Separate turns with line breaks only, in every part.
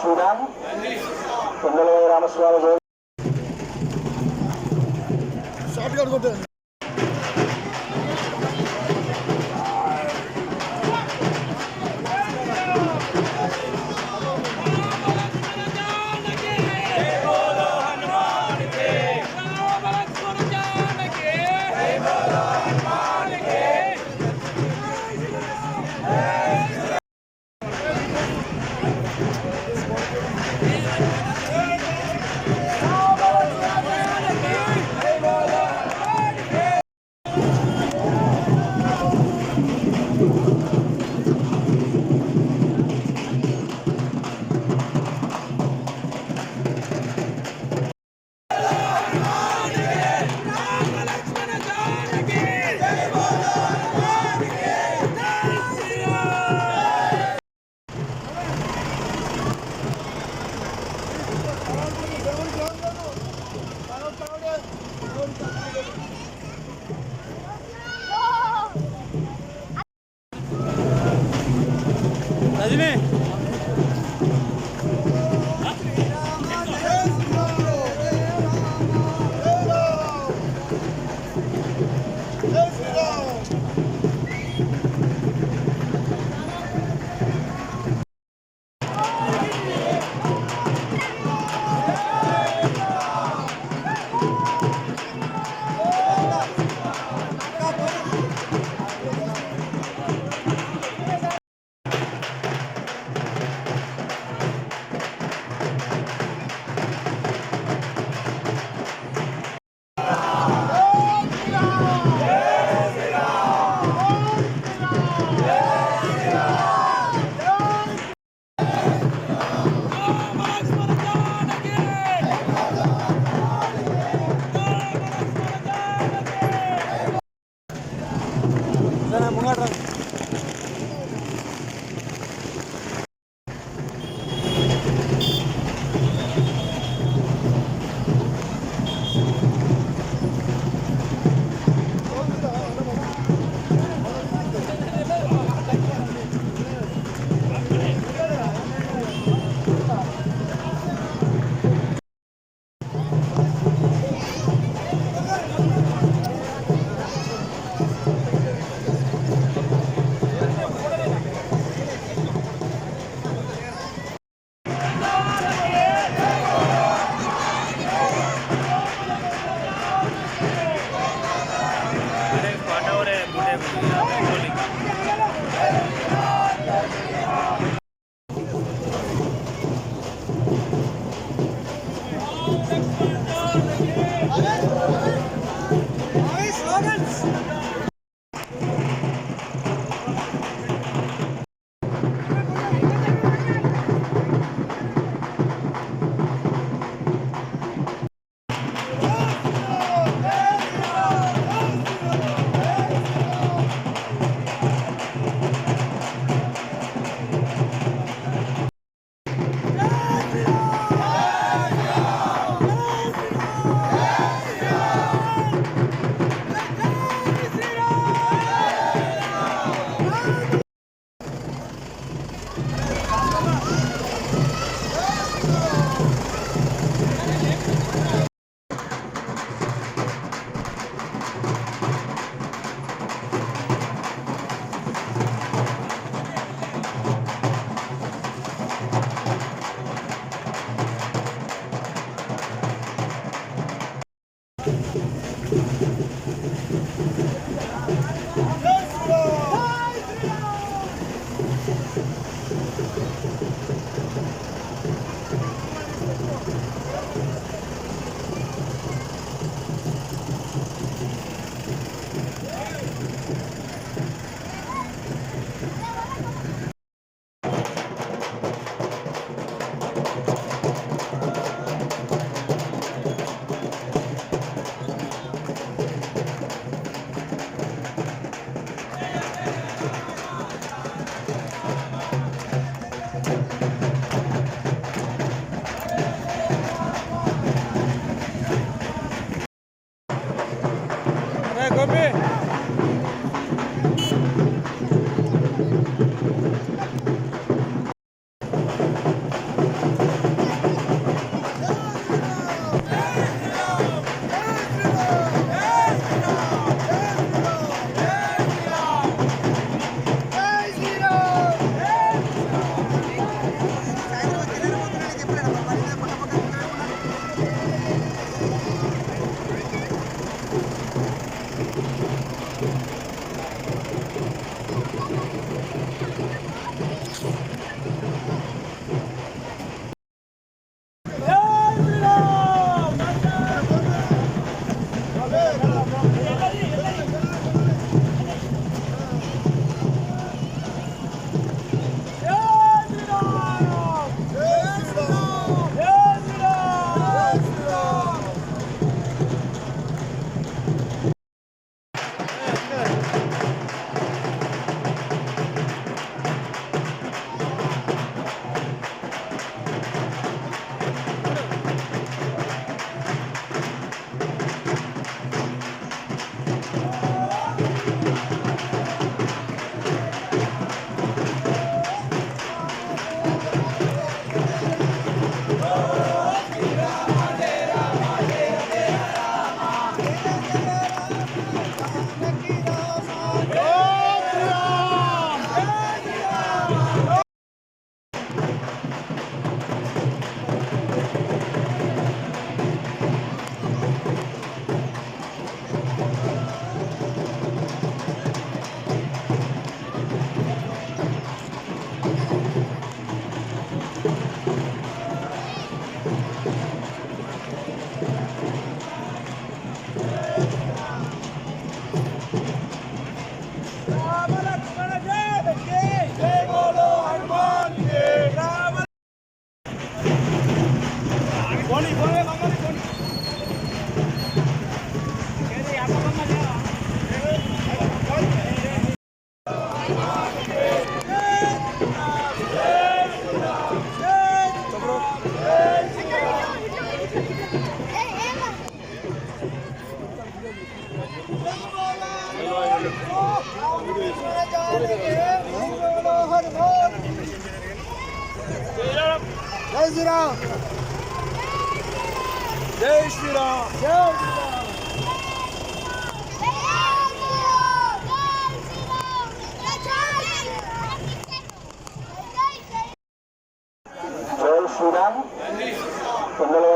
శ్రీరామ్ తొందరలో రామస్వామి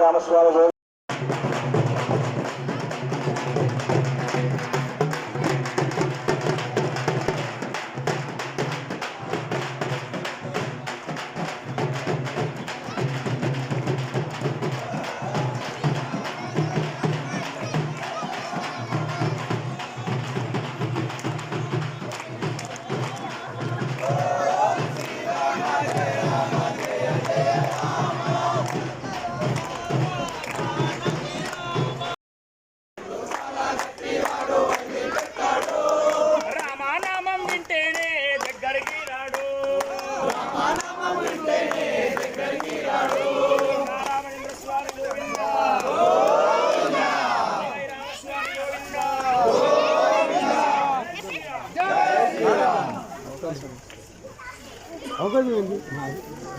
తొందరగా రామస్వామి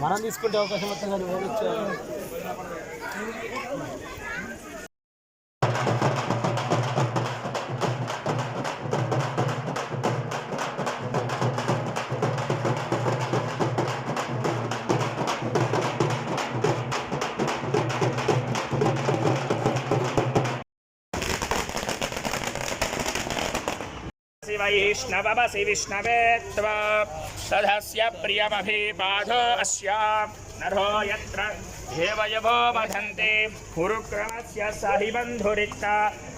మనం తీసుకుంటే అవకాశం వస్తుంది కానీ ఎవరు ఇచ్చారు
शिवैष्णवमसि विष्णवे त्व सदस्य प्रियमभिबाधो अस्य नरो यत्र हेवयभो बधन्ते हुरुक्रमस्य सहिबन्धुरिक्ता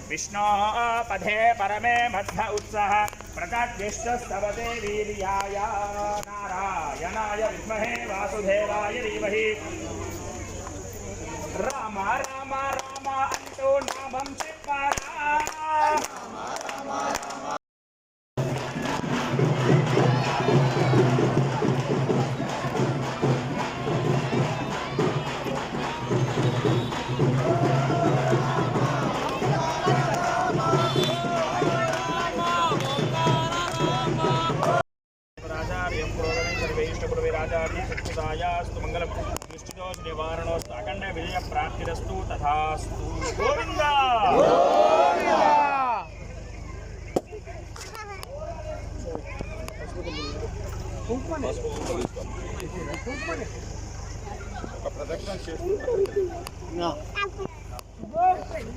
विष्णोः पथे परमे मध्य उत्सः प्रकाद्यष्टस्तव वीर्याय नारायणाय विद्महे वासुदेवाय धीमहि। राम राम राम, अन्तो नामं నివారణోస్తు అఖండ విజయ ప్రాప్తిరస్తు తథాస్తు గోవింద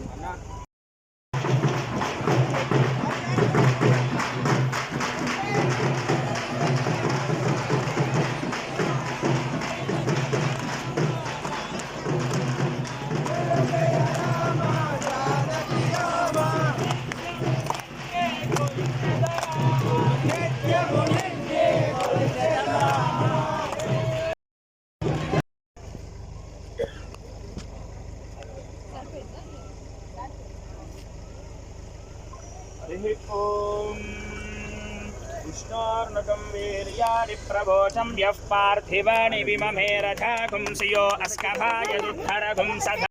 हरिः पार्थिवानि विममे रथागुंसि यो अस्कभाय दुद्धरगुंसध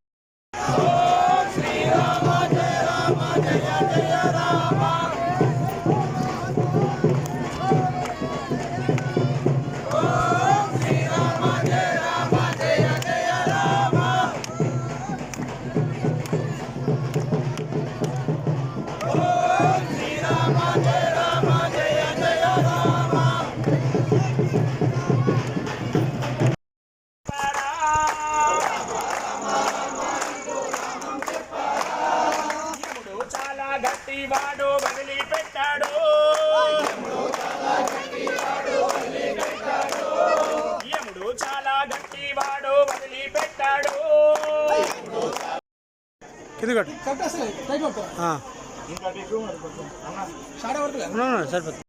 షాడ పడుతుంది
సరిపోతుంది.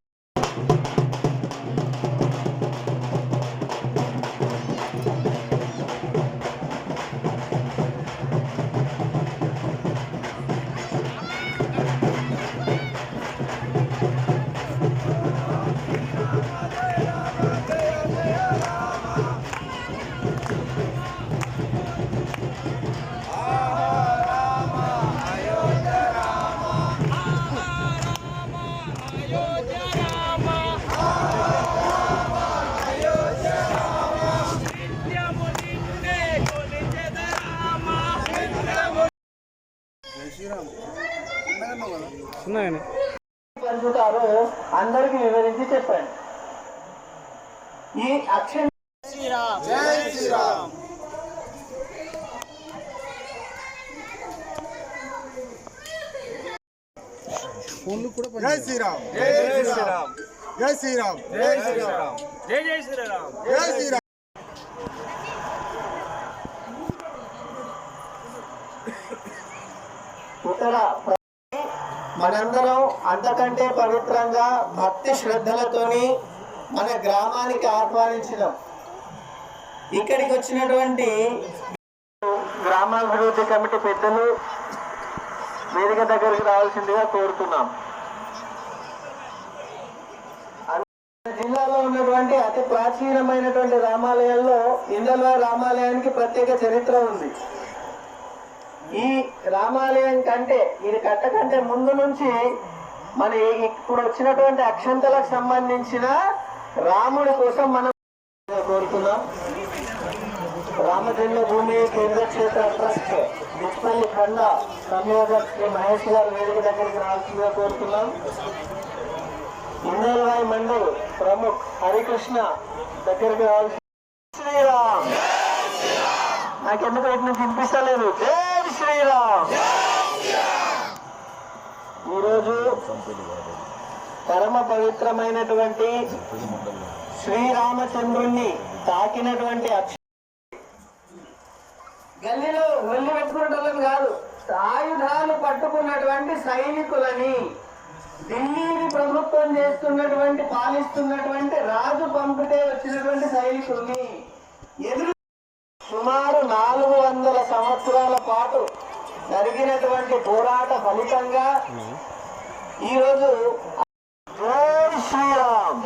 జై శ్రీరామ్. జై శ్రీరామ్. జై శ్రీరామ్. జై శ్రీరామ్.
జై జై శ్రీరామ్.
జై శ్రీరామ్.
ఇతర ప్ర- మనందరం అంతకంటే పవిత్రంగా భక్తి శ్రద్ధలతోని మన గ్రామానికి ఆహ్వానించినాం. ఇక్కడికి వచ్చినటువంటి గ్రామాభివృద్ధి కమిటీ పెద్దలు వేదిక దగ్గరికి రావాల్సిందిగా కోరుతున్నాం. జిల్లాలో ఉన్నటువంటి అతి ప్రాచీనమైనటువంటి రామాలయాల్లో ఇందల రామాలయానికి ప్రత్యేక చరిత్ర ఉంది. ఈ రామాలయం కంటే ఇది కట్టకంటే ముందు నుంచి మన ఇప్పుడు వచ్చినటువంటి అక్షంతలకు సంబంధించిన రాముడి కోసం మనం కోరుతున్నాం. రామజన్మ భూమి కేంద్ర క్షేత్ర ట్రస్ట్ డిస్పల్లి ఖండ సంయోజక్ శ్రీ మహేష్ గారు వేదిక దగ్గరికి రావాల్సిందిగా కోరుతున్నాం. ఇందల్వాయి మండల్ ప్రముఖ్ హరికృష్ణ దగ్గరికి రావాల్సి శ్రీరామ్ నాకెందుకు ఇటు నుంచి వినిపిస్తలేదు? జై శ్రీరామ్! ఈరోజు పరమ పవిత్రమైనటువంటి శ్రీరామచంద్రుణ్ణి తాకినటువంటి అక్ష గల్లీలో వెళ్ళి పెట్టుకునేటోళ్ళని కాదు. ఆయుధాలు పట్టుకున్నటువంటి సైనికులని ఢిల్లీని ప్రభుత్వం చేస్తున్నటువంటి పాలిస్తున్నటువంటి రాజు పంపితే వచ్చినటువంటి సైనికుల్ని ఎదురు సుమారు నాలుగు వందల సంవత్సరాల పాటు జరిగినటువంటి పోరాట ఫలితంగా ఈరోజు శ్రీరామ్.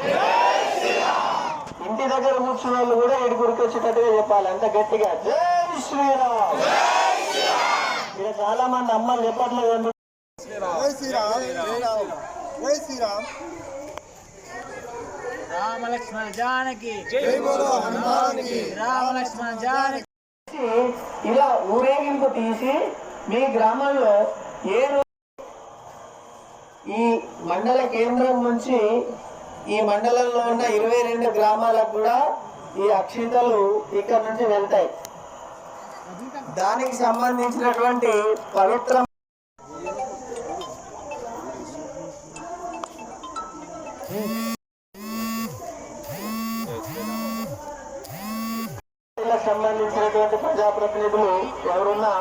ఇంటి దగ్గర కూర్చున్న వాళ్ళు కూడా ఏడు గురికి వచ్చేటట్టుగా చెప్పాలి. అంత గట్టిగా. జై శ్రీరామ్. ఇక్కడ చాలా మంది అమ్మలు చెప్పట్లేదు ఎందుకు?
జై శ్రీరామ్ జై శ్రీరామ్
రామ లక్ష్మణ జానకి.
జై బోలో హనుమానికి.
రామ లక్ష్మణ జానకి.
ఇలా ఊరేగింపు తీసి మీ గ్రామంలో ఏ రోజు ఈ మండల కేంద్రం నుంచి ఈ మండలంలో ఉన్న ఇరవై రెండు గ్రామాలకు కూడా ఈ అక్షింతలు ఇక్కడ నుంచి వెళ్తాయి. దానికి సంబంధించినటువంటి పవిత్ర సంబంధించినటువంటి ప్రజాప్రతినిధులు ఎవరున్నా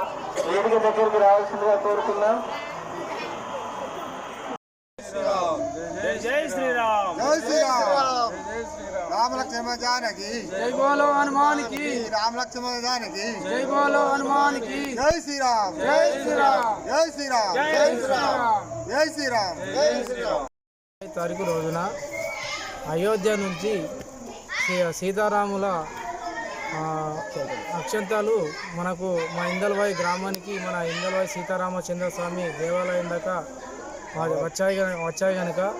వేదిక దగ్గరికి రావాల్సిందిగా కోరుతున్నాం.
జై శ్రీరామ్.
రామ లక్ష్మణ జానకి
జై బోలో హనుమానికి.
రామ లక్ష్మణ జానకి
జై బోలో హనుమానికి.
జై శ్రీరామ్.
జై శ్రీరామ్.
జై శ్రీరామ్.
జై శ్రీరామ్.
జై శ్రీరామ్. జై శ్రీరామ్.
తారీఖు రోజున అయోధ్య నుంచి సీతారాముల అక్షంతాలు మనకు మా ఇందల్వాయి గ్రామానికి మన ఇందల్వాయి సీతారామచంద్ర స్వామి దేవాలయం దాకా వచ్చాయి గన- వచ్చాయి కనుక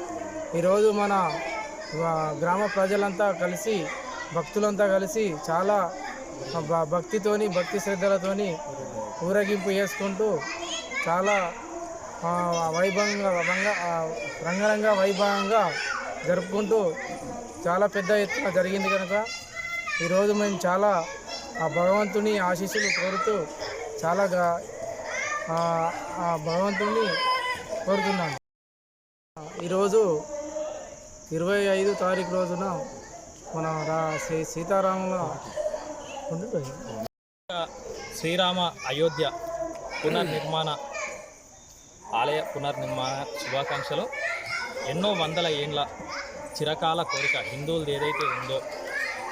ఈరోజు మన గ్రామ ప్రజలంతా కలిసి భక్తులంతా కలిసి చాలా భక్తితోని భక్తి శ్రద్ధలతోని ఊరేగింపు చేసుకుంటూ చాలా వైభవంగా వంగ- రంగరంగ వైభవంగా జరుపుకుంటూ చాలా పెద్ద ఎత్తున జరిగింది కనుక ఈరోజు మేము చాలా ఆ భగవంతుని ఆశీస్సులు కోరుతూ చాలా ఆ భగవంతుని కోరుతున్నాను ఈరోజు ఇరవై ఐదు తారీఖు రోజున మన రా శ్రీ సీతారాముల
శ్రీరామ అయోధ్య పునర్నిర్మాణ ఆలయ పునర్నిర్మాణ శుభాకాంక్షలు. ఎన్నో వందల ఏండ్ల చిరకాల కోరిక హిందువులది ఏదైతే ఉందో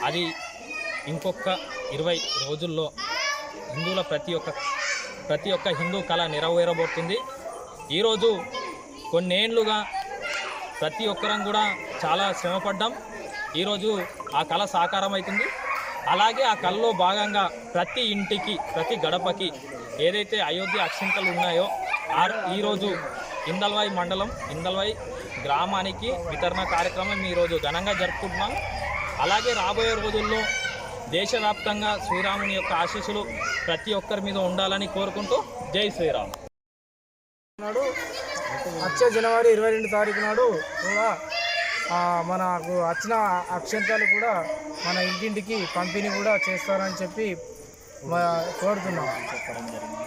అది ఇంకొక ఇరవై రోజుల్లో హిందువుల ప్రతి ఒక్క ప్రతి ఒక్క హిందూ కళ నెరవేరబోతుంది. ఈరోజు కొన్నేళ్ళుగా ప్రతి ఒక్కరం కూడా చాలా శ్రమపడ్డాం. ఈరోజు ఆ కళ సాకారం అవుతుంది అలాగే ఆ కళలో భాగంగా ప్రతి ఇంటికి ప్రతి గడపకి ఏదైతే అయోధ్య అక్షింతలు ఉన్నాయో ఆ ఈరోజు ఇందల్వాయి మండలం ఇందల్వాయి గ్రామానికి వితరణ కార్యక్రమం ఈరోజు ఘనంగా జరుపుకుంటున్నాం. అలాగే రాబోయే రోజుల్లో దేశవ్యాప్తంగా శ్రీరాముని యొక్క ఆశీస్సులు ప్రతి ఒక్కరి మీద ఉండాలని కోరుకుంటూ జై శ్రీరామ్.
నాడు వచ్చే జనవరి ఇరవై రెండు తారీఖు నాడు కూడా మనకు వచ్చిన అక్షంతాలు కూడా మన ఇంటింటికి పంపిణీ కూడా చేస్తారని చెప్పి కోరుతున్నాం. చెప్పడం జరిగింది